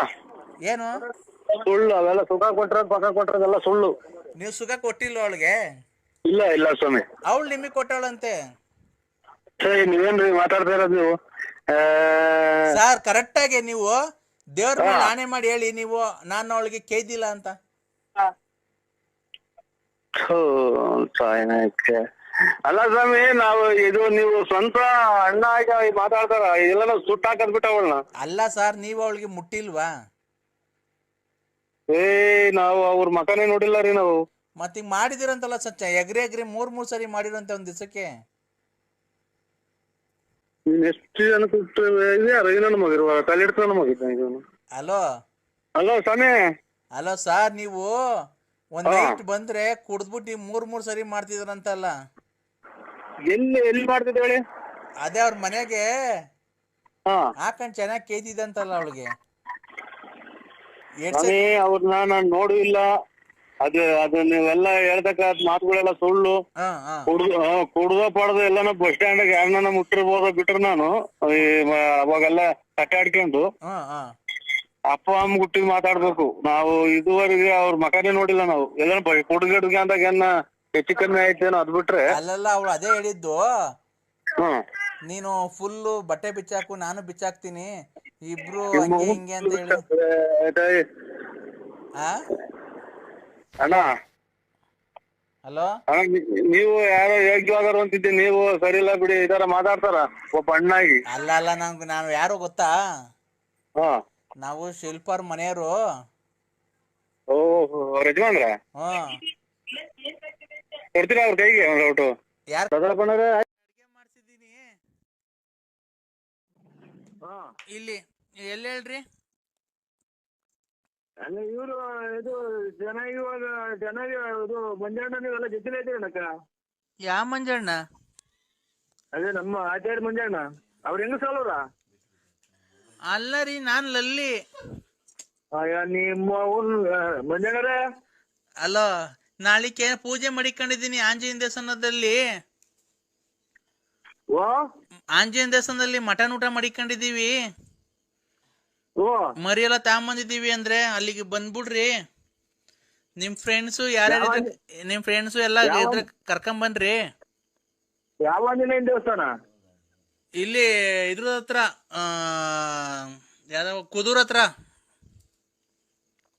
ಏನು? ಸುಳ್ಳು ಅವೆಲ್ಲ ಸುಖ ಕೊಟ್ರದ್ ಪಕ್ಕ ಕೊಟ್ರದೆಲ್ಲ ಸುಳ್ಳು. ನೀವು ಸುಖ ಕೊಟ್ಟಿಲ್ಲ ಅವಳಿಗೆ? ಇಲ್ಲ ಇಲ್ಲ ಸ್ವಾಮಿ. ಅವಳು ನಿಮಗೆ ಕೊಟ್ಟವಳಂತೆ? ಸರಿ ನೀವೇನ್ರಿ ಮಾತಾಡ್ತಾ ಇರೋದು ನೀವು? ಆ, ಸರ್ ಕರೆಕ್ಟ್ ಆಗಿ ನೀವು ದೇವ್ರ ಮೇಲೆ ಆಣೆ ಮಾಡಿ ಹೇಳಿ ನೀವು ನಾನು ಅವಳಿಗೆ ಕೇದಿಲ್ಲ ಅಂತ. ಥು. ಅಲ್ಲ ಸ್ವಾಮಿ ನಾವು ಇದು ನೀವು ಸ್ವಂತ ಅಣ್ಣ ಆಗಿ ಮಾತಾಡ್ತಾರ? ಇದೆಲ್ಲ ಸುಟ್ಟ ಹಾಕದ್ ಬಿಟ್ಟ ಅವಳನ್ನ. ಅಲ್ಲ ಸರ್ ನೀವು ಅವಳಿಗೆ ಮುಟ್ಟಿಲ್ವಾ? ಏ ನಾವು ಅವ್ರ ಮಕನೇ ನೋಡಿಲ್ಲ ರೀ ನಾವು. ಮತ್ತೀಗ ಮಾಡಿದಿರಂತಲ್ಲ ಸಚ್ಚ ಎಗ್ರಿ ಎಗ್ರಿ ಮೂರ್ ಮೂರ್ ಸರಿ ಮಾಡಿರಂತೆ ಒಂದ್ ದಿವಸಕ್ಕೆ. ನೀನ್ ಜನಕ್ಕೆ ಜನ ಕೊಟ್ಟು ಇದ್ಯಾರು ಇರುವ ತಲೆಡ್ತಾನ ಮಗಿದ್ದ ಇವನು ಹಲೋ? ಅಲೋ ಸ್ವಾಮಿ? ಹಲೋ ಸರ್ ನೀವು ಒಂದ್. ನೈಟ್ ಬಂದ್ರೆ ಕುಡ್ದ್ಬಿಟ್ಟು ಮೂರ್ ಮೂರ್ ಸರಿ ಮಾಡ್ತಿದ್ರಂತಲ್ಲ. ಎಲ್ಲಿ ಎಲ್ಲಿ ಮಾಡ್ತಿದ್ದೆ ಹೇಳಿ? ಅದೇ ಅವ್ರ ಮನೆಗೆ. ಹಾ. ಹಾಕೊಂಡ್ ಚೆನ್ನಾಗಿ ಕೇಯ್ತಿದ್ದಂತಲ್ಲ ಅವಳಿಗೆ. ಅವ್ರನ್ನ ನಾನು ನೋಡು ಇಲ್ಲ ಅದು ಅದು ನೀವೆಲ್ಲ ಹೇಳ್ತಕ್ಕ ಮಾತುಗಳೆಲ್ಲ ಸುಳ್ಳು. ಕುಡ್ದು ಕುಡ್ದೋ ಪಡ್ದು ಎಲ್ಲಾನು ಬಸ್ ಸ್ಟ್ಯಾಂಡ್ ಯಾರನ್ನ ಮುಟ್ಟಿರ್ಬೋದ ಬಿಟ್ರೆ ನಾನು ಈ ಮ- ಅವಾಗೆಲ್ಲ ಕಟ್ಟಾಡ್ಕೊಂಡು ಅಪ್ಪ ಅಮ್ಮ ಗುಟ್ಟಿಗೆ ಮಾತಾಡ್ಬೇಕು. ನಾವು ಇದುವರೆಗೆ ಅವ್ರ ಮಕನೇ ನೋಡಿಲ್ಲ ನಾವು. ಎಲ್ಲ ಕುಡ್ಗಡ್ಗೆ ಅಂದಾಗ ಏನ ಹೆಚ್ಚು ಕಮ್ಮಿ ಆಯ್ತೇನೋ ಅದ್ ಬಿಟ್ರೆ. ಅಲ್ಲೆಲ್ಲ ಅವಳು ಅದೇ ಹೇಳಿದ್ದು. ಹ್ಮ್ ನೀನು ಫುಲ್ಲು ಬಟ್ಟೆ ಬಿಚ್ಚಾಕು ನಾನು ಬಿಚ್ಚಾಕ್ತೀನಿ. ಇಬ್ರು ಹಂಗೆ ಹಿಂಗೆ ಅಂತ ಹೇಳಿ? ಆ? ಅಣ್ಣ. ಹಲೋ? ನೀವು ಯಾರೋ ಯೋಗ್ಯವಾದರು ಅಂತಿದ್ದೆ ನೀವು ಸರಿ ಇಲ್ಲ ಬಿಡಿ ಈ ತರ ಮಾತಾಡ್ತಾರ ಒಬ್ಬ ಅಣ್ಣಾಗಿ. ಅಲ್ಲ ಅಲ್ಲ ನಂಗೆ ನಾನು ಯಾರು ಗೊತ್ತಾ? ಹಾ. ನಾವು ಶಿಲ್ಪರ್ ಮನೆಯವರು. ಓ ರಜಮಾನ್ರ ಹಾ ಕೊಡ್ತೀರಾ ಅವ್ರ ಕೈಗೆ ಯಾರ್? ಔಟು ಯಾರು ಅಡ್ಗೆ ಮಾಡ್ಸಿದ್ದೀನಿ ಇಲ್ಲಿ ಎಲ್ಲಿ ಹೇಳ್ರಿ? ಅಲ್ಲ ಇವರು ಇದು ಜನ ಇವಾಗ ಜನ ಇದು ಮಂಜಣ್ಣ ನೀವೆಲ್ಲ ಜೊತೆಲೇ ಇದ್ದೀರಣ್ಣಕ್ಕ ಯಾ ಮಂಜಣ್ಣ? ಅದೇ ನಮ್ಮ ಆಚಾರ್ಯ ಮಂಜಣ್ಣ. ಅವ್ರ ಹೆಂಗ ಸಾಲವ್ರ ಅಲ್ಲ ರೀ ನಾನ್ ಲಲ್ಲಿ. ನಿಮ್ಮ ಮಂಜಣ್ಣರ? ಅಲೋ ನಾಳಿಕೆ ಪೂಜೆ ಮಾಡಿಕೊಂಡಿದ್ದೀನಿ ಆಂಜನೇಯ ದೇವಸ್ಥಾನದಲ್ಲಿ. ಓ ಆಂಜನೇಯ ದೇವಸ್ಥಾನದಲ್ಲಿ ಮಟನ್ ಊಟ ಮಾಡಿಕೊಂಡಿದೀವಿ ಮರಿ ಎಲ್ಲ ತಗೊಂಬಂದಿದೀವಿ ಅಂದ್ರೆ ಅಲ್ಲಿಗೆ ಬಂದ್ಬಿಡ್ರಿ. ನಿಮ್ ಫ್ರೆಂಡ್ಸ್ ಯಾರ್ಯಾರ ನಿಮ್ ಫ್ರೆಂಡ್ಸ್ ಎಲ್ಲ ಇದ್ರೆ ಯಾವ ಆಂಜನೇಯ ದೇವಸ್ಥಾನ? ಇಲ್ಲಿ ಇದ್ರ ಹತ್ರ ಆ, ಯಾವ್ದೋ ಕುದೂರ್ ಹತ್ರ.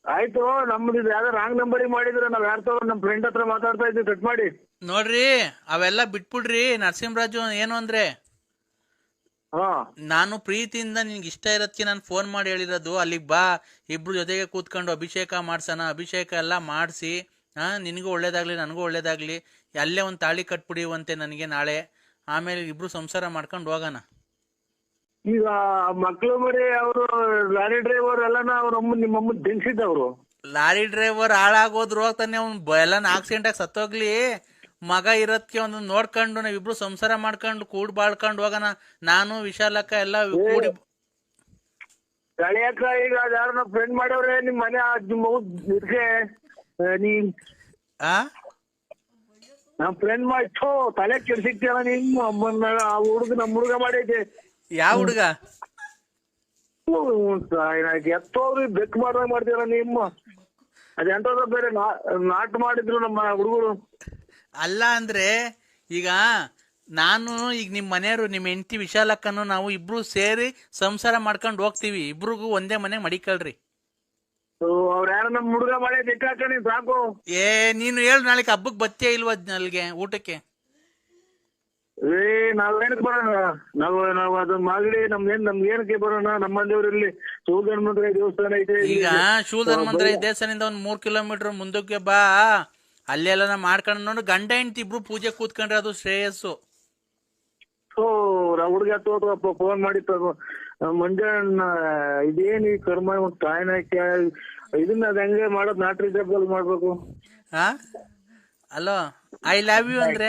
ಆಯ್ತು ನಮ್ದು ಯಾವ್ದೋ ರಾಂಗ್ ನಂಬರ್ ಮಾಡಿದ್ರೆ ನಾವ್ ಯಾರ ತಗೊಂಡ್ ನಮ್ ಫ್ರೆಂಡ್ ಹತ್ರ ಮಾತಾಡ್ತಾ ಇದ್ವಿ ಕಟ್ ಮಾಡಿ. ನೋಡ್ರಿ ಅವೆಲ್ಲ ಬಿಟ್ಬಿಡ್ರಿ ನರಸಿಂಹರಾಜು ಏನು ಅಂದ್ರೆ. ಹಾ. ನಾನು ಪ್ರೀತಿಯಿಂದ ನಿನ್ಗೆ ಇಷ್ಟ ಇರೋದಕ್ಕೆ ನಾನು ಫೋನ್ ಮಾಡಿ ಹೇಳಿರೋದು. ಅಲ್ಲಿಗೆ ಬಾ ಇಬ್ರು ಜೊತೆಗೆ ಕೂತ್ಕೊಂಡು ಅಭಿಷೇಕ ಮಾಡ್ಸೋಣ ಅಭಿಷೇಕ ಎಲ್ಲ ಮಾಡಿಸಿ ಹಾ ನಿನಗೂ ಒಳ್ಳೇದಾಗ್ಲಿ ನನಗೂ ಒಳ್ಳೇದಾಗ್ಲಿ ಅಲ್ಲೇ ಒಂದು ತಾಳಿ ಕಟ್ಬಿಡಿಯುವಂತೆ ನನಗೆ ನಾಳೆ. ಆಮೇಲೆ ಇಬ್ರು ಸಂಸಾರ ಮಾಡ್ಕೊಂಡು ಹೋಗೋಣ. ಈಗ ಮಕ್ಳು ಮರಿ ಅವರು ಲಾರಿ ಡ್ರೈವರ್ ಎಲ್ಲಾನ ಅವ್ರ ಅಮ್ಮ ನಿಮ್ಮ ಲಾರಿ ಡ್ರೈವರ್ ಹಾಳಾಗೋದ್ರು ಹೋಗ್ತಾನೆ ಅವ್ನು. ಎಲ್ಲಾನ ಆಕ್ಸಿಡೆಂಟ್ ಆಗಿ ಸತ್ತೋಗ್ಲಿ. ಮಗ ಇರತ್ಕೆ ಒಂದು ನೋಡ್ಕೊಂಡು ನಾವಿಬ್ರು ಸಂಸಾರ ಮಾಡ್ಕೊಂಡು ಕೂಡ್ ಬಾಳ್ಕೊಂಡು ಹೋಗನ ನಾನು ವಿಶಾಲಕ್ಕ ಎಲ್ಲ ಕೂಡಿ ಕಳಿಯಕ್ಕ ಈಗ ಯಾರನ್ನ ಫ್ರೆಂಡ್ ಮಾಡವ್ರೆ ನಿಮ್ ಮನೆ ಇದಕ್ಕೆ ನೀ ಆ? ನಮ್ ಫ್ರೆಂಡ್ ಮಾಡಿ ಥೋ ತಲೆ ಕೆಡ್ಸಿಕ್ತೀರ ನಿಮ್ಮ ಅಮ್ಮನ ಆ ಹುಡುಗ ನಮ್ ಹುಡುಗ ಮಾಡೈತೆ ಯಾವ ಹುಡುಗ? ಎತ್ತೋರು ಬೆಕ್ ಮಾಡ್ದಂಗ್ ಮಾಡ್ತೀರ ನಿಮ್ಮ. ಅದೆಂತದ ಬೇರೆ ನಾಟ್ ಮಾಡಿದ್ರು ನಮ್ಮ ಹುಡುಗರು ಅಲ್ಲ ಅಂದ್ರೆ ಈಗ ನಾನು ಈಗ ನಿಮ್ಮ ಮನೆಯವರು ನಿಮ್ಮ ಹೆಂಡತಿ ವಿಶಾಲಕ್ಕನು ನಾವು ಇಬ್ರು ಸೇರಿ ಸಂಸಾರ ಮಾಡ್ಕೊಂಡು ಹೋಗ್ತೀವಿ. ಇಬ್ರಿಗೂ ಒಂದೇ ಮನೆ ಮಡಿಕಳ್ರಿ ಅವ್ರ ಯಾರ ಹುಡುಗ ಸಾಕು. ಏ ನೀನು ಹೇಳು ನಾಳೆ ಹಬ್ಬಕ್ಕೆ ಬತ್ತೇ ಇಲ್ವಾ ಅಲ್ಲಿಗೆ ಊಟಕ್ಕೆ? ಏ ನಾವೇನಕ್ಕೆ ಬರೋಣ? ನಾವು ನಾವು ಅದನ್ನ ಮಾಡಿ ನಮ್ಗೇನ್ ನಮ್ಗೇನಕ್ಕೆ ಬರೋಣ? ಮಂತ್ರ ದೇವಸ್ಥಾನ ಐತೆ. ಈಗ ಶೂಲ್ಧರ್ ಮಂತ್ರ ಈ ದೇವಸ್ಥಾನದಿಂದ ಒಂದ್ ಮೂರ್ ಕಿಲೋಮೀಟರ್ ಮುಂದಕ್ಕೆ ಬಾ. ಅಲ್ಲೆಲ್ಲ ಮಾಡ್ಕೊಂಡು ನೋಡು ಗಂಡ ಹೆಂಡತಿ ಇಬ್ರು ಪೂಜೆ ಕೂತ್ಕೊಂಡ್ರೆ ಅದು ಶ್ರೇಯಸ್ಸು. ಹುಡುಗ ಫೋನ್ ಮಾಡಿ ತಗೋ. ಮಂಜಣ್ಣ ಇದೇನ್ ಈ ಕರ್ಮ ಕಾಯಿನ ಇದನ್ನ ಅದ್ ಹೆಂಗೆ ಮಾಡೋದು ನಾಟ್ರಿ ಜಬ್ಬಲ್ಲಿ ಮಾಡ್ಬೇಕು? ಹಾ ಅಲೋ ಐ ಲವ್ ಯು ಅಂದ್ರೆ?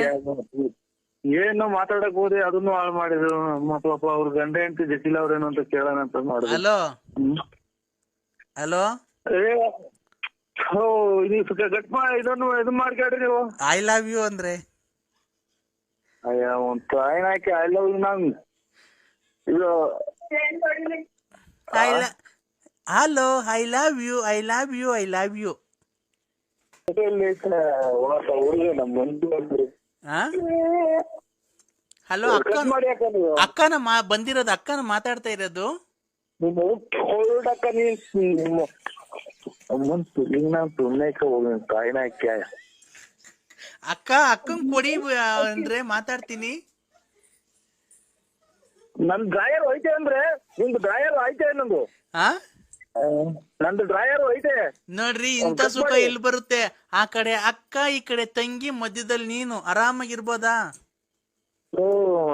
ಏನು ಮಾತಾಡಕ್ ಹೋದೆ ಅದನ್ನು ಹಾಳು ಮಾಡಿದ್ರು. ಪಾಪ ಅವ್ರ ಗಂಡ ಹೆಂಡತಿ ಜಟಿಲ್ ಅವ್ರೇನು ಅಂತ ಕೇಳೋಣ ಅಂತ ಮಾಡಿದ್ರು. ಹಲೋ ಹಲೋ ಏ ಓ ನೀವು ಗಟ್ ಮಾ ಇದನ್ನು ಇದು ನೀವು. ಐ ಲವ್ ಯು ಅಂದ್ರೆ? ಅಯ್ಯ ಒಂದ್ ಕಾಯಿನ ಹಾಕಿ ಐ ಲವ್ ಇದು I hello I love you I love you I love you hello ಅಕ್ಕ ಅಕ್ಕನ ಮಾ ಬಂದಿರೋದು ಅಕ್ಕನ ಮಾತಾಡ್ತಾ ಇರೋದು? ನಿಮ್ಮ ಹೊರಡಕ್ಕ ನೀನ್ ಹೋಗಿ ಕಾಯಿನ ಹಾಕಿ ಅಕ್ಕ. ಅಕ್ಕನ್ ಕೊಡಿ ಅಂದ್ರೆ ಮಾತಾಡ್ತೀನಿ. ನನ್ ಡ್ರಾಯರ್ ಐತೆ ಅಂದ್ರೆ ನಿಮ್ದು ಡ್ರಾಯರ್ ಐತೆ ನಂದು. ಹಾ ನಂದು ಡ್ರಾಯರ್ ಐತೆ ನೋಡ್ರಿ ಇಂತ ಸುಖ ಎಲ್ಲಿ ಬರುತ್ತೆ? ಆ ಕಡೆ ಅಕ್ಕ ಈ ಕಡೆ ತಂಗಿ ಮಧ್ಯದಲ್ಲಿ ನೀನು. ಆರಾಮಾಗಿರ್ಬೋದಾ? ಓ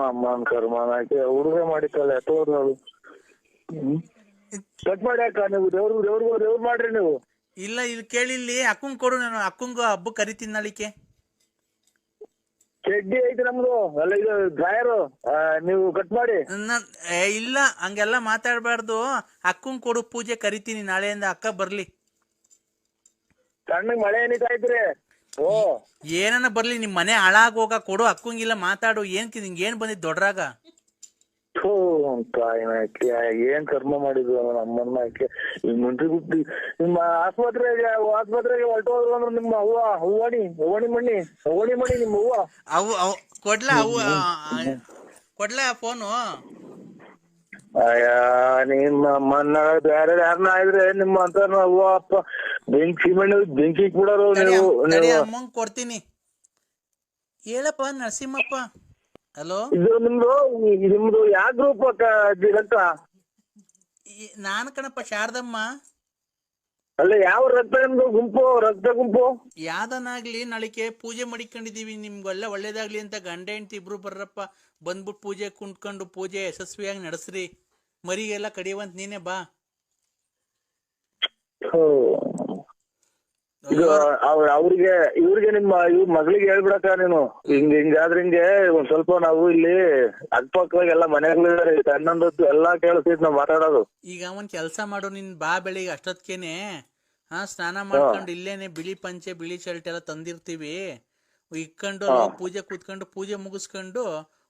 ಅಮ್ಮನ್ ಕರ್ಮಾನ ಹುಡುಗ ಮಾಡಿತ್ತಲ್ಲ ತೋರ್ ಅದು ಕಟ್ ಮಾಡಿ ಯಾಕ ನೀವು ದೇವ್ರು ದೇವ್ರು ದೇವ್ರು ಮಾಡ್ರಿ ನೀವು. ಇಲ್ಲ ಇಲ್ಲಿ ಕೇಳಿಲ್ಲಿ ಅಕ್ಕಂಗ್ ಕೊಡು ನಾನು ಅಕ್ಕಂಗ ಹಬ್ಬ ಕರಿತೀನಿ ನಾಳಿಕೆ. ಚಡ್ಡಿ ಐತಿ ನಮ್ದು ಅಲ್ಲ ಇದು ಡ್ರಾಯರ್ ನೀವು ಕಟ್ ಮಾಡಿ. ನಾನ್- ಏ, ಇಲ್ಲ ಹಂಗೆಲ್ಲ ಮಾತಾಡ್ಬಾರ್ದು. ಅಕ್ಕಂಗ್ ಕೊಡು ಪೂಜೆ ಕರಿತೀನಿ ನಾಳೆಯಿಂದ ಅಕ್ಕ ಬರ್ಲಿ. ಸಣ್ಣಗ್ ಮಳೆ ಏನಿತ್ತು ಐತ್ರಿ ಓ. ಏನನ ಬರ್ಲಿ ನಿಮ್ ಮನೆ ಹಾಳಾಗೋಗ ಕೊಡು ಅಕ್ಕಂಗಿಲ್ಲ ಮಾತಾಡು ಏನ್ ನಿಂಗೆ ಏನ್ ಬಂದಿದ್ ದೊಡ್ಡರಾಗ ಥೂ ಕಾಯಿನ ಹಾಕಿ ಏನ್ ಕರ್ಮ ಮಾಡಿದ್ರು ನಮ್ಮನ್ನ ಈ ಮುಂಚೆ ಗುಟ್ಟಿ ನಿಮ್ಮ ಆಸ್ಪತ್ರೆಗೆ ಆಸ್ಪತ್ರೆಗೆ ಹೊರಟೋದ್ರು ಅಂದ್ರೆ ನಿಮ್ಮ ಅವ್ವ ಹೂವಣಿ ಹೂವಣಿ ಮಣ್ಣಿ ಹೂವಣಿ ಮಣ್ಣಿ ನಿಮ್ಮ ಅವ್ವ? ಅವು ಅವು ಕೊಡ್ಲ ಅವು ಕೊಡ್ಲ ಫೋನು. ಅಯ್ಯ ನಿಮ್ಮ ಮನ್ನ ಬೇರೆ ಯಾರನ್ನ ಇದ್ರೆ ನಿಮ್ಮ ಅಂತ ಅವ್ವ ಅಪ್ಪ ಬೆಂಕಿ ಮಣ್ಣು ಬೆಂಕಿ ಕೂಡರು ನೀವು ಕೊಡ್ತೀನಿ. ಹೇಳಪ್ಪ ನರಸಿಂಹಪ್ಪ. ಹಲೋ? ಇದು ನಿಮ್ದು ನಿಮ್ದು ಯಾವ ಗ್ರೂಪ್ ಅಂತ? ನಾನು ಕಣಪ್ಪ ಶಾರದಮ್ಮ. ಅಲ್ಲ ಯಾವ ರಕ್ತ ನಿಮ್ದು? ಗುಂಪು ರಕ್ತ ಗುಂಪು? ಯಾವ್ದನಾಗ್ಲಿ ನಾಳಿಕೆ ಪೂಜೆ ಮಾಡಿಕೊಂಡಿದೀವಿ ನಿಮ್ಗೆಲ್ಲ ಒಳ್ಳೇದಾಗ್ಲಿ ಅಂತ ಗಂಡ ಹೆಂಡತಿ ಇಬ್ರು ಬರ್ರಪ್ಪ. ಬಂದ್ಬಿಟ್ಟು ಪೂಜೆ ಕುಂಟ್ಕೊಂಡು ಪೂಜೆ ಯಶಸ್ವಿಯಾಗಿ ನಡೆಸ್ರಿ. ಮರಿಗೆಲ್ಲ ಕಡಿಯುವಂತ ನೀನೇ ಬಾ. ಇದು ಅವ್ರ ಅವ್ರಿಗೆ ಇವ್ರಿಗೆ ನಿಮ್ಮ ಇವ್ರ ಮಗಳಿಗೆ ಹೇಳ್ಬಿಡಕ ನೀನು. ಹಿಂಗ ಹಿಂಗಾದ್ರೆ ಹಿಂಗೆ ಒಂದ್ ಸ್ವಲ್ಪ ನಾವು ಇಲ್ಲಿ ಅಕ್ಕಪಕ್ಕದಾಗ ಎಲ್ಲ ಮನೆಗಳಿದಾರೆ ಅಣ್ಣಂದದ್ದು ಎಲ್ಲಾ ಕೇಳಿಸ್ತೈತಿ ನಾವ್ ಮಾತಾಡೋದು. ಈಗ ಒಂದ್ ಕೆಲ್ಸ ಮಾಡು ನಿನ್ ಬಾ ಬೆಳಿಗ್ಗೆ ಅಷ್ಟೊತ್ಕೇನೆ. ಹಾ ಸ್ನಾನ ಮಾಡ್ಕೊಂಡು ಇಲ್ಲೇನೆ ಬಿಳಿ ಪಂಚೆ ಬಿಳಿ ಶರ್ಟ್ ಎಲ್ಲ ತಂದಿರ್ತೀವಿ. ಇಕ್ಕೊಂಡು ಪೂಜೆ ಕೂತ್ಕೊಂಡು ಪೂಜೆ ಮುಗಿಸ್ಕೊಂಡು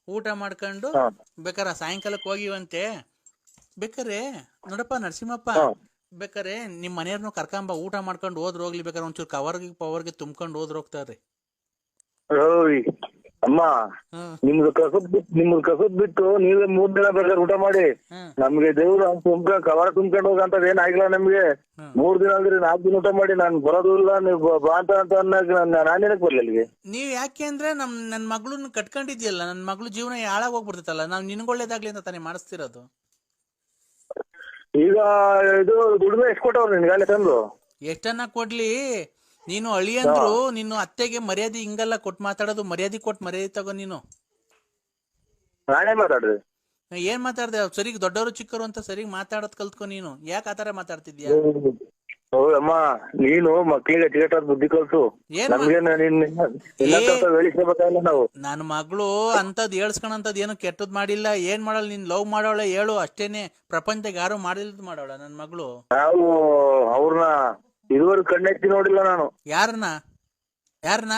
ಊಟ ಮಾಡ್ಕೊಂಡು ಬೇಕಾರ ಸಾಯಂಕಾಲಕ್ಕೆ ಹೋಗಿವಂತೆ. ಬೇಕಾರೆ ನೋಡಪ್ಪ ನರಸಿಂಹಪ್ಪ. ಬೇಕಾರೆ ನಿಮ್ಮ ಮನೆಯವ್ರನ್ನ ಕರ್ಕೊಂಬ ಊಟ ಮಾಡ್ಕೊಂಡು ಹೋದ್ರ ಹೋಗ್ಲಿ ಬೇಕಾರೆ ಒಂಚೂರು ಕವರ್ಗೆ ಪವರ್ಗೆ ತುಂಬ್ಕೊಂಡು ಹೋದ್ರ ಹೋಗ್ತಾರ್ರಿ ಅಮ್ಮ ಹ್ಮ್ ನಿಮ್ದು ಕಸದ್ ಬಿಟ್ಟು ನಿಮ್ದು ಕಸದ್ ಬಿಟ್ಟು ನೀವೇ ಮೂರ್ ದಿನ ಬೇಕಾದ್ರೆ ಊಟ ಮಾಡಿ. ಹ್ಮ್ ನಮ್ಗೆ ದೇವ್ರು ತುಂಬ್ಕ ಕವರ್ ತುಂಬ್ಕೊಂಡು ಹೋಗಂತದ್ ಏನ್ ಆಗಿಲ್ಲ ನಮ್ಗೆ. ಹ್ಮ್. ಮೂರ್ ದಿನ ಅಂದ್ರೆ ನಾಲ್ಕು ದಿನ ಊಟ ಮಾಡಿ ನಾನ್ ಬರೋದು ಇಲ್ಲ ನೀವು ಬ- ಬಾ ಅಂತ ಅಂತ ಅನ್ನಕ್ ನಾನ್ ನಾನೇನಕ್ ಬರ್ಲಿ ಅಲ್ಲಿಗೆ? ನೀವ್ ಯಾಕೆ ಅಂದ್ರೆ ನಮ್ ನನ್ ಮಗಳನ್ನ ಕಟ್ಕೊಂಡಿದ್ಯಲ್ಲ ನನ್ ಮಗಳು ಜೀವನ ಹಾಳಾಗ್ ಹೋಗ್ಬಿಡ್ತೈತಲ್ಲ ನಾವ್ ನಿನ್ಗೊಳ್ಳೇದಾಗ್ಲಿ ಅಂತ ತಾನೇ ಮಾಡಿಸ್ತಿರೋದು. ಈಗ ಇದು ದುಡಿಮೆ ಎಷ್ಟ್ ಕೊಟ್ಟವ್ರು ನಿನ್ಗಾಲೆ ತಂದು? ಎಷ್ಟನ್ನ ಕೊಡ್ಲಿ? ನೀನು ಅಳಿಯಂದ್ರು ನಿನ್ನ ಅತ್ತೆಗೆ ಮರ್ಯಾದೆ ಹಿಂಗಲ್ಲ ಕೊಟ್ ಮಾತಾಡೋದು ಮರ್ಯಾದೆ ಕೊಟ್ ಮರ್ಯಾದೆ ತಗೋ ನೀನು. ನಾನೇ ಮಾತಾಡ್ರಿ ಏನ್ ಮಾತಾಡ್ದೆ? ಸರಿಗ್ ದೊಡ್ಡವರು ಚಿಕ್ಕರು ಅಂತ ಸರಿಗ್ ಮಾತಾಡೋದ್ ಕಲ್ತ್ಕೊ ನೀನು. ಯಾಕೆ ಆತರ ಮಾತಾಡ್ತಿದ್ಯಾ? ಅಮ್ಮ ನೀನು ಟಿಕೆಟ್ ಅಚ್ಚುಕಟ್ಟಾದ ಬುದ್ಧಿ ಕಲ್ತು ಏನ್ ನಾವು. ನನ್ನ ಮಗಳು ಅಂತದ್ ಹೇಳ್ಸ್ಕೊಳಂತದ್ ಏನು ಕೆಟ್ಟದ್ ಮಾಡಿಲ್ಲ ಏನ್ ಮಾಡಲ್ಲ ನೀನ್ ಲವ್ ಮಾಡೋಳೆ ಹೇಳು ಅಷ್ಟೇನೆ. ಪ್ರಪಂಚದಾಗ ಯಾರು ಮಾಡಿಲ್ದ್ ಮಾಡೋಳ ನನ್ ಮಗಳು. ನಾವು ಅವ್ರನ್ನ ಇದುವರೆಗೂ ಕಣ್ಣೆತ್ತಿ ನೋಡಿಲ್ಲ ನಾನು. ಯಾರನ್ನ ಯಾರನ್ನ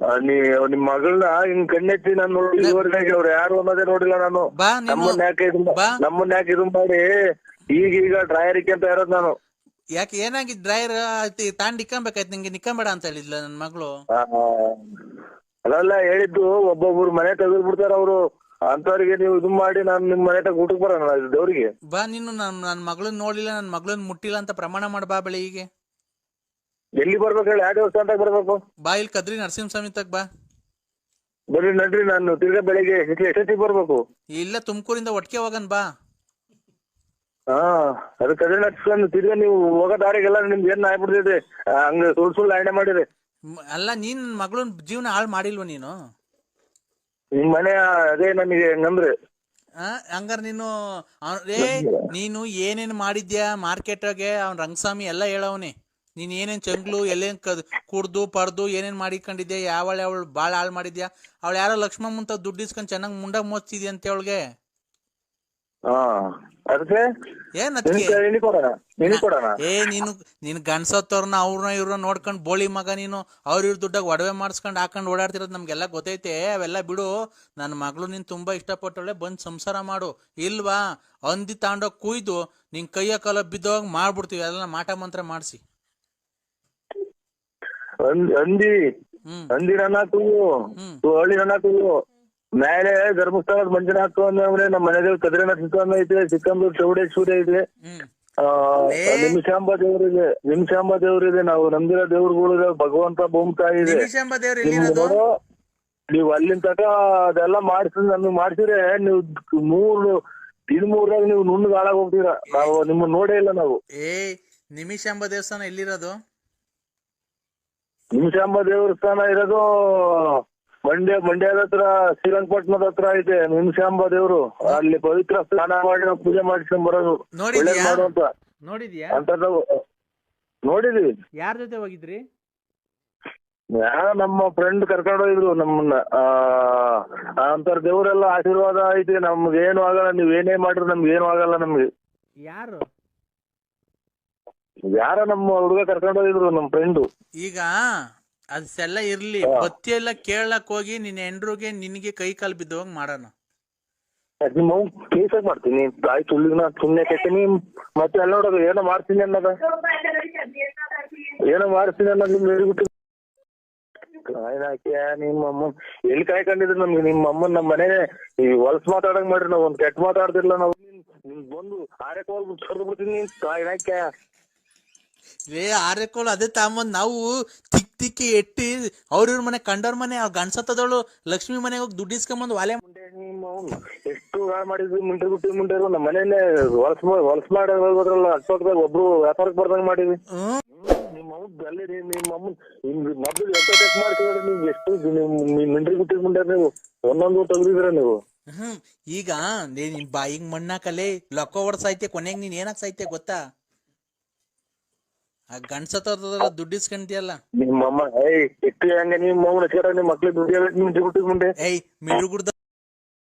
ಆ, ನೀ ನಿಮ್ ಮಗಳನ್ನ ಹಿಂಗ್ ಕಣ್ಣೆತ್ತಿ ನಾನು ನೋಡಿ ಅವ್ರು ಯಾರು ಅನ್ನೋದೇ ನೋಡಿಲ್ಲ ನಾನು. ಬಾ ನೀನು. ನಮ್ಮನ್ನ ಯಾಕೆ ಇದು ಬಾ. ನಮ್ಮನ್ನ ಯಾಕೆ ಇದು ಮಾಡಿ ಈಗೀಗ ಡ್ರೈಯರ್ ಅಂತ ಇರೋದ್ ನಾನು. ಯಾಕೆ ಏನಾಗಿ ಡ್ರೈವರ್ ತಾಂಡ್ ನಿಕ್ಕಂಬೇಕಾಯ್ತು ನಿಂಗೆ ನಿಕ್ಕಂಬೇಡ ಅಂತ ಹೇಳಿದ್ಲ ನನ್ ಮಗಳು? ಆ, ಅಲ್ಲ ಹೇಳಿದ್ದು ಒಬ್ಬೊಬ್ರು ಮನೆ ತೆಗೆದು ಬಿಡ್ತಾರ ಅವರು. ಅಂತವ್ರಿಗೆ ನೀವು ಇದು ಮಾಡಿ ನಾನು ನಿಮ್ ಮನೆ ತಗ ಊಟಕ್ಕೆ ಬರೋಣ ದೇವ್ರಿಗೆ ಬಾ ನೀನು ನನ್ ನನ್ ಮಗಳನ್ನ ನೋಡಿಲ್ಲ ನನ್ ಮಗಳನ್ನ ಮುಟ್ಟಿಲ್ಲ ಅಂತ ಪ್ರಮಾಣ ಮಾಡ್ ಬಾ ಬೆಳಿಗ್ಗೆ. ಎಲ್ಲಿ ಬರ್ಬೇಕು ಹೇಳಿ ಯಾವ ದೇವಸ್ಥಾನದಾಗ ಬರ್ಬೇಕು? ಬಾ ಇಲ್ಲಿ ಕದ್ರಿ ನರಸಿಂಹಸ್ವಾಮಿ ತಗ ಬಾ. ಬರ್ರಿ ನಡ್ರಿ ನಾನು ತಿರ್ಗಾ ಬೆಳಿಗ್ಗೆ ಎಷ್ಟೊತ್ತಿ- ಎಷ್ಟೊತ್ತಿಗೆ ಬರ್ಬೇಕು? ಇಲ್ಲ ತುಮಕೂರಿಂದ ಒಟ್ಟಿಗೆ ಹೋಗನ್ ಬಾ. ಹಾ ಅದೇ ನಡ್ಸ್ಕೊಂಡು ತಿರ್ಗಾ ನೀವು ಹೋಗೋ ದಾರಿಗೆಲ್ಲ ನಿಮ್ಗೆ ಏನ್ ಆಗ್ಬಿಡ್ತೈತೆ? ಹಂಗ ಸುಳ್ ಸುಳ್ಳು ಆಯ್ನೆ ಮಾಡಿರಿ. ಮ್- ಅಲ್ಲ ನೀನ್ ಮಗಳನ್ ಜೀವನ ಹಾಳು ಮಾಡಿಲ್ವ ನೀನು? ನಿಮ್ ಮನೆ ಅದೇ ನನಗೆ ಹಂಗಂದ್ರೆ. ಆ ಹಂಗಾರ ನೀನು ಅವ್ನ್- ಏ ನೀನು ಏನೇನ್ ಮಾಡಿದ್ಯಾ ಮಾರ್ಕೆಟ್ಗೆ ಅವ್ನ್ ರಂಗಸ್ವಾಮಿ ಎಲ್ಲ ಹೇಳವನೆ. ನೀನ್ ಏನೇನ್ ಚಂಗ್ಲು ಎಲ್ಲೇನ್ ಕದ್ ಕುಡ್ದು ಪಡ್ದು ಏನೇನ್ ಮಾಡಿಕೊಂಡಿದ್ಯಾ? ಯಾವಳ ಅವಳು ಬಾಳ ಹಾಳು ಮಾಡಿದ್ಯಾ? ಅವಳು ಯಾರೋ ಲಕ್ಷ್ಮಮ್ಮ ಅಂತ ದುಡ್ಡು ಇಸ್ಕೊಂಡ್ ಚೆನ್ನಾಗ್ ಮುಂಡಾಗ್ ಮೋಸ್ತಿದ್ಯಾ ಅಂತ ಅವಳಿಗೆ? ಹಾ. ಅದಕ್ಕೆ? ಏನ್ ಅದಕ್ಕೆ ನಿನಗೆ ನಿನಗೆ ಕೊಡೋಣ. ನಿನಗೆ ಕೊಡೋಣ. ಏ ನೀನು ನೀನ್ ಗಂಡ್ಸತ್ತವ್ರನ್ನ ಅವ್ರನ್ನ ಇವ್ರನ್ನ ನೋಡ್ಕೊಂಡ್ ಬೋಳಿ ಮಗ ನೀನು. ಅವ್ರ ಇವ್ರ ದುಡ್ಡಾಗ ಒಡವೆ ಮಾಡಿಸ್ಕೊಂಡ್ ಹಾಕೊಂಡ್ ಓಡಾಡ್ತಿರೋದು ನಮ್ಗೆಲ್ಲ ಗೊತ್ತೈತೆ. ಅವೆಲ್ಲ ಬಿಡು. ನನ್ನ ಮಗಳು ನೀನ್ ತುಂಬಾ ಇಷ್ಟಪಟ್ಟವಳೆ ಬಂದ್ ಸಂಸಾರ ಮಾಡು. ಇಲ್ವಾ? ಅಂದಿ ತಾಂಡೋಗ್ ಕುಯ್ದು ನಿನ್ ಕೈಯ ಕಾಲ ಬಿದ್ದೋಗ್ ಮಾಡ್ಬಿಡ್ತೀವಿ. ಅದೆಲ್ಲ ಮಾಟ ಮಂತ್ರ ಮಾಡಿಸಿ. ಅಂದ್- ಹ್ಮ್. ನನ್ನ ಹ್ಮ್. ಹಳ್ಳಿ ನನ್ನ ಮೇಲೆ ಧರ್ಮಸ್ಥಳದ ಮಂಜುನಾಥ ಅಂದ್ರೆ ನಮ್ಮ ಮನೆಯಲ್ಲಿ ಕದ್ರಿನಾಥ ಸ್ವಾಮಿ ಐತೆ ಸಿಕ್ಕಂದೂರು ಚೌಡೇಶ್ವರ ಐತೆ. ನಿಮಿಷಾಂಬ ದೇವ್ರಿದೆ ನಿಮಿಷಾಂಬ ದೇವ್ರಿದೆ ನಾವು ನಂಬಿರೋ ದೇವ್ರುಗಳಿದೆ ಭಗವಂತ ಭೂಮಿತಾ ಇದೆ. ನಿಮಿಷಂಬ ದೇವ್ರು ನಿಮ್ಗೆ ಎಲ್ಲಿರೋದು? ನೋಡು ನೀವ್ ಅಲ್ಲಿನ ತಕ ಅದೆಲ್ಲ ಮಾಡಿಸ್ ನಮ್ಗೆ ಮಾಡ್ಸಿದ್ರೆ ನೀವು ಮೂರು ದಿನ ಮೂರಾಗ ನೀವು ನುಣ್ಣಗ್ ಹಾಳಾಗ್ ಹೋಗ್ತೀರಾ ನಾವು ನಿಮ್ಮನ್ನ ನೋಡೇ ಇಲ್ಲ ನಾವು. ಏ ನಿಮಿಷಂಬ ದೇವಸ್ಥಾನ ಎಲ್ಲಿರೋದು? ನಿಮಿಷಾಂಬ ದೇವಸ್ಥಾನ ಇರೋದು ಮಂಡ್ಯ ಮಂಡ್ಯದ ಹತ್ರ ಶ್ರೀರಂಗಪಟ್ಟಣದ ಹತ್ರ ಐತೆ ನಿಮಿಷಾಂಬ ದೇವ್ರು. ಅಲ್ಲಿ ಪವಿತ್ರ ಸ್ನಾನ ಮಾಡಿ ನಾವು ಪೂಜೆ ಮಾಡಿಸ್ಕೊಂಡ್ ಬರೋದು? ಒಳ್ಳೇದ್ ಮಾಡು ಅಂತ ನೋಡಿದ್ಯಾ? ಅಂತದ್ದು ನೋಡಿದ್ವಿ. ಯಾರ ಜೊತೆ ಹೋಗಿದ್ರಿ? ಯಾರ ನಮ್ಮ ಫ್ರೆಂಡ್ ಕರ್ಕೊಂಡು ಹೋಗಿದ್ರು ನಮ್ಮನ್ನ. ಅಂತರ ದೇವರೆಲ್ಲ ಆಶೀರ್ವಾದ ಐತಿ. ನಮ್ಗೆ ಏನು ಆಗಲ್ಲ. ನೀವ್ ಏನೇ ಮಾಡಿದ್ರು ನಮ್ಗೆ ಏನು ಆಗಲ್ಲ ನಮ್ಗೆ. ಯಾರು? ಯಾರ ನಮ್ಮ ಹುಡುಗ ಕರ್ಕೊಂಡು ಹೋಗಿದ್ರು ನಮ್ಮ ಫ್ರೆಂಡ್ ಈಗ ಅದೆಲ್ಲ ಇರ್ಲಿ ಬತ್ತಿ ಎಲ್ಲ ಕೇಳಕ್ ಹೋಗಿ ನಿನ್ನ ಹೆಂಡ್ರುಗೆ ನಿನಗೆ ಕೈ ಕಾಲು ಬಿದ್ದೋಗ್ ಮಾಡೋಣ. ನಿಮ್ಮ ಕೇಸಾಗ್ ಮಾಡ್ತೀನಿ. ಬಾಯಿ ತುಳ್ಳಿನ ಸುಮ್ನೆ ಕೆತ್ತೀನಿ ಮತ್ತೆ ಎಲ್ಲ ನೋಡೋದು ಏನೋ ಮಾಡ್ತೀನಿ ಅನ್ನೋದ. ಏನೋ ಮಾಡ್ತೀನಿ ಅನ್ನೋದು ನಿಮ್ಗೆ ಹೇಳ್ಬಿಟ್ಟು. ಕಾಯ್ದಾಕ್ಯ ನಿಮ್ಮ ಅಮ್ಮನ್ ಎಲ್ಲಿ ಕಾಯ್ಕೊಂಡಿದ್ರು ನಮ್ಗೆ? ನಿಮ್ಮ ಅಮ್ಮನ್ ನಮ್ಮ ಮನೆ ಈ ಹೊಲ್ಸ್ ಮಾತಾಡಂಗ್ ಮಾಡ್ರಿ ನಾವ್ ಒಂದ್ ಕೆಟ್ಟ ಮಾತಾಡ್ತಿರ್ಲ ನಾವು. ನಿಮ್ ಬಂದು ಆರೆ ಕೋಲ್ ಬಿಟ್ಟು ಬಿಡ್ತೀನಿ ಕಾಯ್ದಾಕ್ಯ ರೇ ಆರೆಕೋಲ್ ಅದೇ ತಾಂಬಂದ್ ನಾವು ತಿಕ್ ತಿಕ್ಕಿ ಎಟ್ಟಿ ಅವ್ರ ಇವ್ರ ಮನೆ ಕಂಡವ್ರ ಮನೆ ಅವ್ರ ಗಂಡ್ಸತ್ತದಳು ಲಕ್ಷ್ಮಿ ಮನೆಗೆ ಹೋಗಿ ದುಡ್ಡು ಇಸ್ಕೊಂಬಂದು ವಾಲೆ ಎಷ್ಟು ಹಾಳು ಮಾಡಿದ್ವಿ ಮುಂಡೆ ಗುಟ್ಟಿ ಮುಂಡೆ ನಮ್ಮ ಮನೇನೆ ಹೊಲ್ಸ್ ಹೊಲಸ್ ಮಾಡಿ ಹೋಗೋದ್ರಲ್ಲ ಅಷ್ಟೊತ್ತಾಗ ಒಬ್ರು ವ್ಯಾಪಾರಕ್ಕೆ ಬರ್ದಂಗ್ ಮಾಡಿದ್ವಿ. ನಿಮ್ಮ ಅವ್ನ್ ಅಲ್ಲಿ ರೀ ನಿಮ್ಮ ಅಮ್ಮನ್ ನಿಮ್ಗೆ ಮೊದಲು ಎಷ್ಟು ಟೆಕ್ ಮಾಡ್ತಿದ್ರೆ ನೀವು ಎಷ್ಟು ನಿಮ್ಮ ಮಿಂಡ್ರಿ ಗುಟ್ಟಿ ಮುಂಡೆ ನೀವು ಒಂದೊಂದು ತೆಗ್ದಿದ್ರ ನೀವು? ಹ್ಮ್ ಈಗ ನೀ ಬಾಯಿಗೆ ಮಣ್ಣಾಕಲೆ ಲೊಕ್ಕ ಹೊಡ್ ಸಾಯ್ತೆ ಕೊನೆಗ್ ನೀನ್ ಏನಾಗ್ ಸಾಯ್ತೆ ಗೊತ್ತಾ? ಆ ಗಂಡ್ಸತ್ತವ್ರದಲ್ಲ ದುಡ್ಡು ಇಸ್ಕೊಂತಿಯಲ್ಲ ನಿಮ್ಮ ಅಮ್ಮ ಏಯ್ ಇಟ್ಟು ಹೆಂಗ ನಿಮ್ಮ ಅವ್ನ ಹಚ್ಚಾರ ನಿಮ್ಮ ಮಕ್ಳಿಗೆ ದುಡ್ಡು ಮಿಂಡ್ರಿ ಗುಟ್ಟಿ ಮುಂದೆ. ಏಯ್ ಮಿಳ್ಗುಡ್ದ